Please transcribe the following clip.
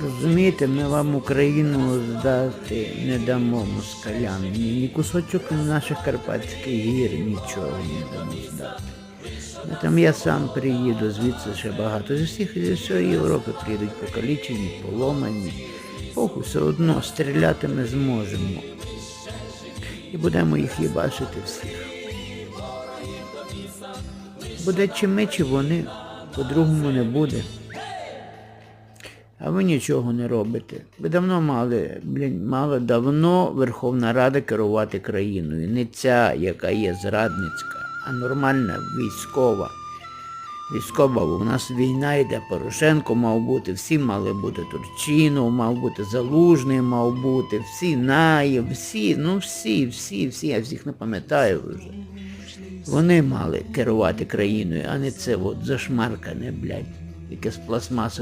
Розумієте, ми вам Україну здати не дамо москалям. Ні, кусочок наших Карпатських гір, нічого не дамо здати. Ну, Там я сам приїду, звідси ще багато. З усіх зі всієї Європи приїдуть покалічені, поломані. Похуй, все одно стріляти ми зможемо. І будемо їх їбачити всіх. Буде чи ми, чи вони, по-другому не буде. А ви нічого не робите. Ви давно мали, блін, мали давно Верховна Рада керувати країною. Не ця, яка є зрадницька, а нормальна військова. Військова, бо в нас війна йде, Порошенко мав бути, всі мали бути Турчинов, мав бути Залужний, мав бути, всі Наєв, всі, ну всі, всі, всі, я всіх не пам'ятаю вже. Вони мали керувати країною, а не це от зашмаркане, блядь, яке з пластмаси